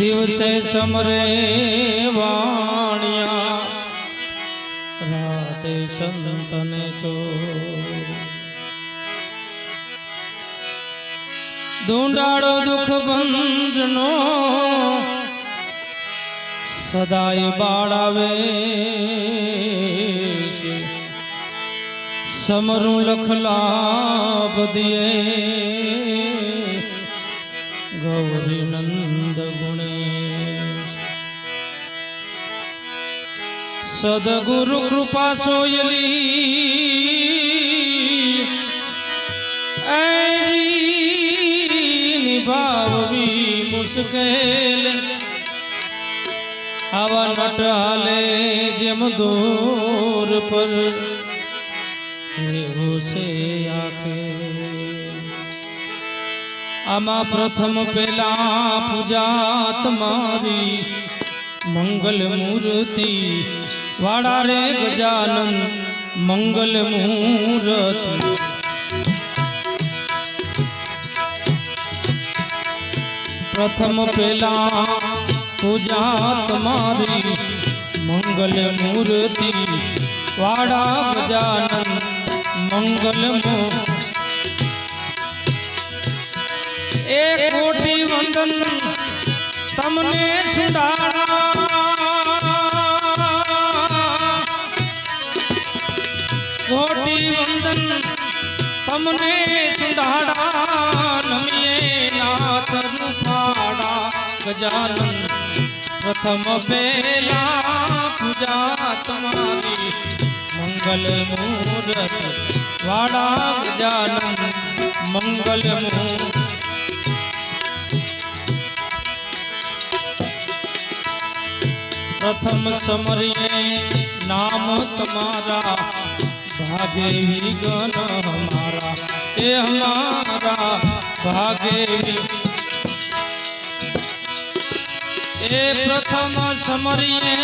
દિવસે સમરે વાણિયા, રાતે સંતને ચો દુંડાળો દુઃખ ભંજનો સદાય બાળાવે સમરું લખલા બદીએ ગૌરી સદગુરુ કૃપા સોયલી. નિભાવવી મુશ્કેલ. આવા નટાલે જેમ દોર પર આમાં પ્રથમ પેલા પૂજા તમારી મંગલ મૂર્તિ વાડા રે ગજાનન મંગલ મુહૂર્ત. પ્રથમ પેલા પૂજા તમારી મંગલ મૂર્તિ. વાડા ગજાનન મંગલ એ કોટી વંદન તમને સુડાણા કોટી વંદન તમને સુડાણા નમીએ નાથ રૂપાડા ગજાનન પ્રથમ પેલા પૂજા તમારી મંગલ મૂર્ત વાડા ગજાનન મંગલ મૂર્ત પ્રથમ સમરીએ નામ તમારા ભાગે વિગન હમારા એ હમારા ભાગે એ પ્રથમ સમરીએ,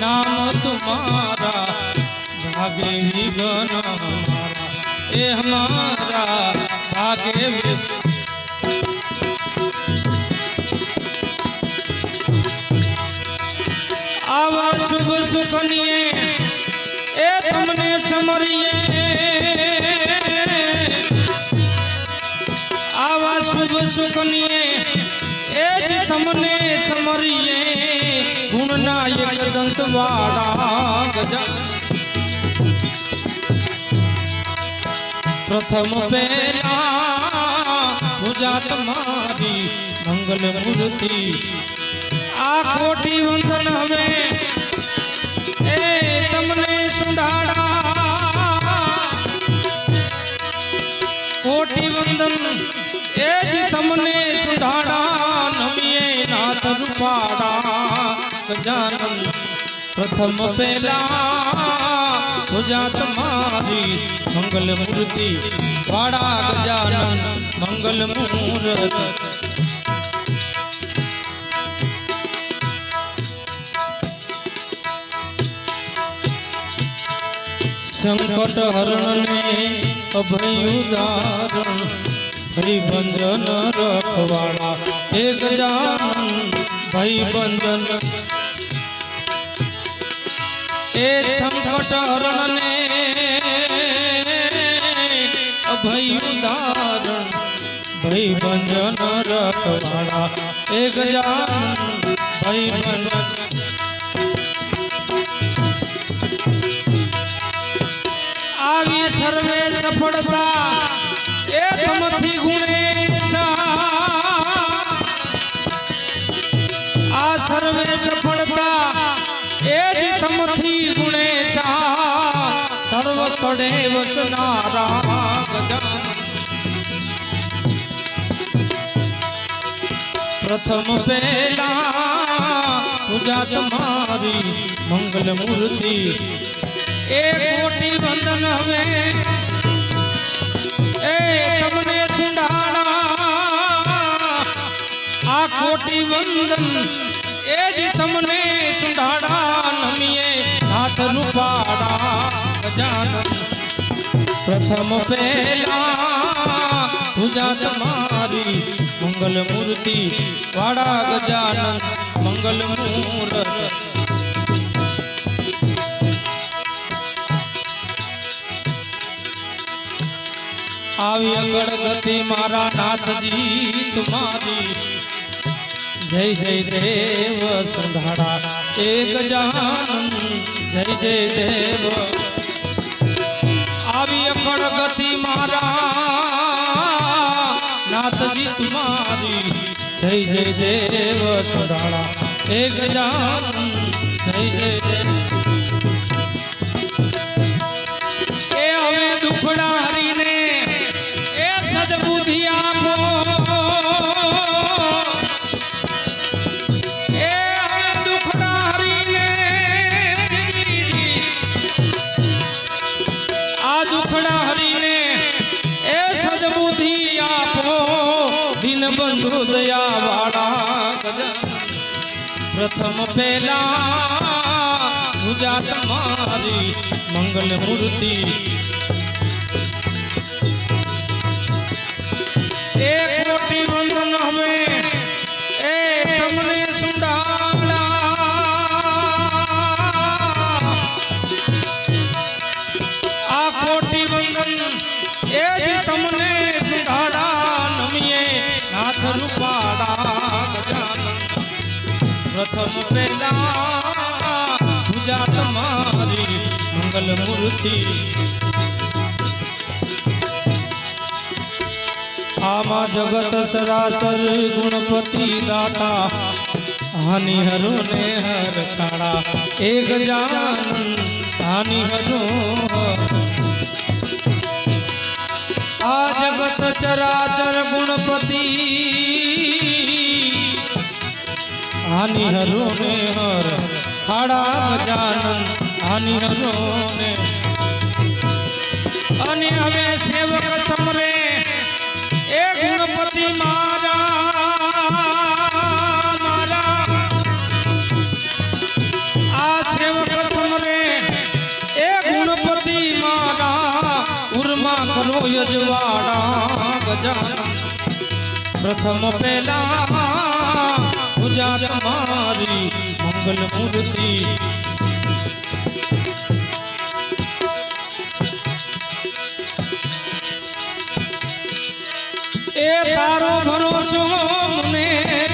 નામ તુમારા ભાગે વિગન હમારા એ હમારા ભાગે શુભ સુખનીએ એ તમને સમરીએ. આવા શુભ સુખનીએ એ જ તમને સમરીએ. ગુણના એક દંત વાળા ગજા. પ્રથમ પેલા પૂજા તમારી મંગલ મૂર્તિ. આ કોટી વંદન હવે રૂપાડા ગજાનન પ્રથમ પેલા પૂજા તમારી મંગલ મૂર્તિ વાડા ગજાનન મંગલ મૂર્ત સંકટ હરણને અભયુદારણ ભઈ બંધન રખવાળા હે ગજાનન ભઈ બંધન એ સંકટ હરણને અભયુદારણ ભઈ બંધન રખવાળા હે ગજાનન ભઈ બંધન આવી સર્વે સફળતા સ્થળે વસનારા ગજાનન. પ્રથમ પેલા પૂજા તમારી મંગલ મૂર્તિ. એ કોટી વંદન હવે એ તમને સુંડાણા આ કોટી વંદન પ્રથમ પેલા પૂજા તમારી મારી મંગલ મૂર્તિ, વાડા ગજાનન, મંગલ મૂરત. આવી અંગળ ગતિ મારા નાથજી તમારી. જય જય દેવ સંધાડા એ જાન જય જય દેવ. ગતિ મારા. નાથજી તમારી. જય જય, દેવ સંધાડા એ ગજાનન જય જય એ હવે દુખડા દયા વાળા પ્રથમ પેલા પૂજા તમારી મંગલ મૂર્તિ રૂપાડા ગજાનન પ્રથમ પેલા પૂજા તમારી મંગલ મૂર્તિ. આમાં જગત સરાસર ગુણપતિ દાતા હાનિ હરો ને હર કાળા એક જાન હાનિ હરો આ જગત ચરાચર ગુણપતિ. હાનિ હરો ને હર હાડા ગજાનન હાનિ હરો ને અને હવે સેવક સમરે એ ગણપતિ મારા મારા. આ સેવક સમરે એ ગુણપતિ મારા. ઉર્મા કરો પ્રથમ પેલા પૂજા તમારી મંગલ મૂર્તિ. એ તારો ભરોસો મને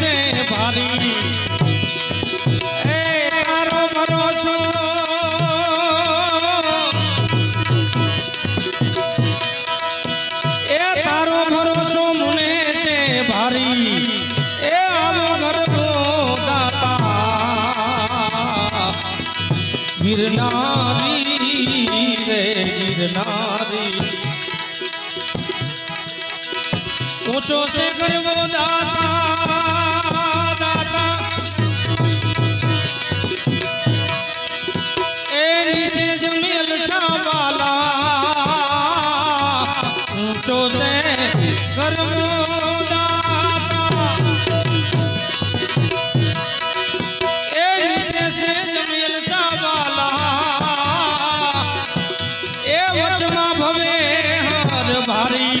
છે ભારી. ઊંચો છે કરવો દાતા દાતા. એ નીચે જમેલ શાવાલા ઊંચો છે ગરબો દાતા. એ નીચે છે જમેલ શાવાલા એ વચમાં ભવે હર ભારી.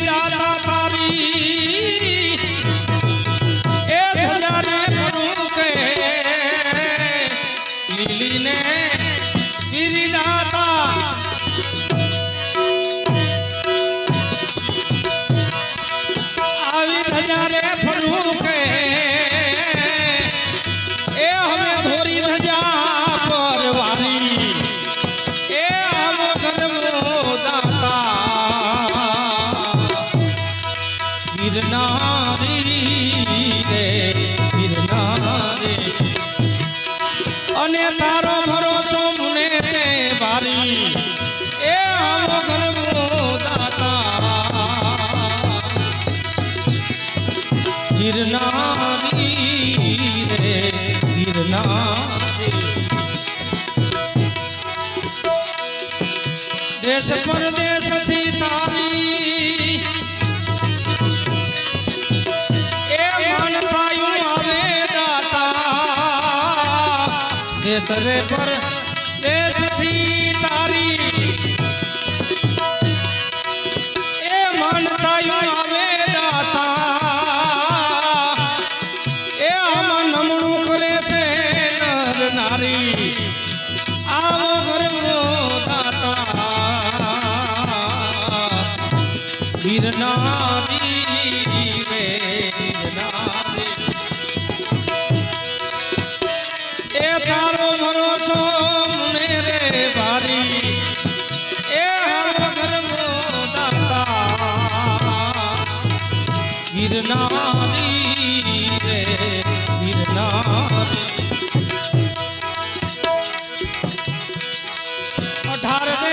દેશ પરદેશથી તારી એ મન થાય આવે દાતા દેશ રે ગિરનારી રે ગિરનારી અઢાર ને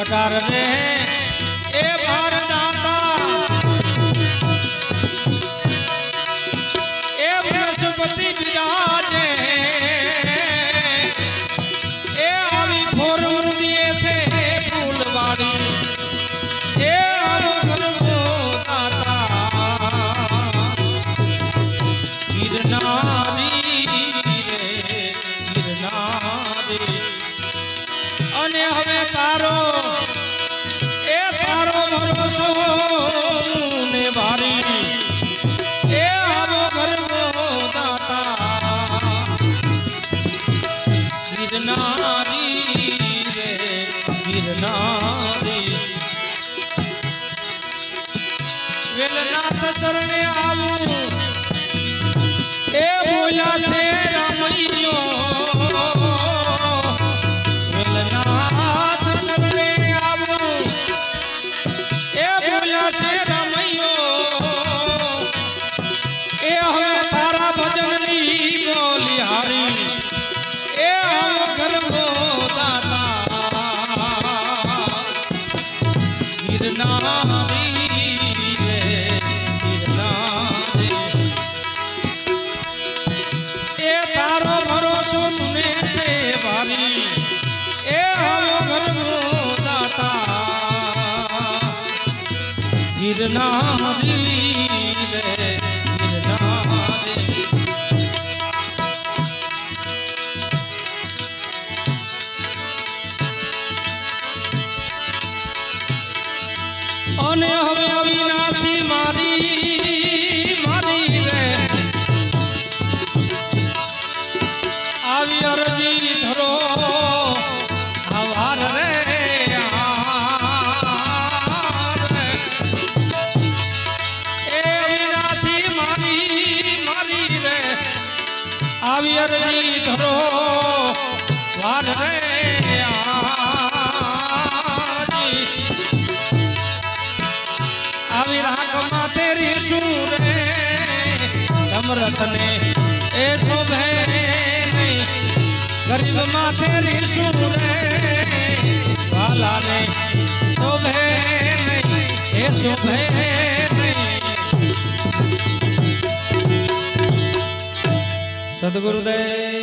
અઢાર ને চরণে আলো ગિરનારી રે અને સુરતને એ શોભે ગરીબ માથે રીશું રે વાલાને શોભે એ શોભે સદગુરુદેવ.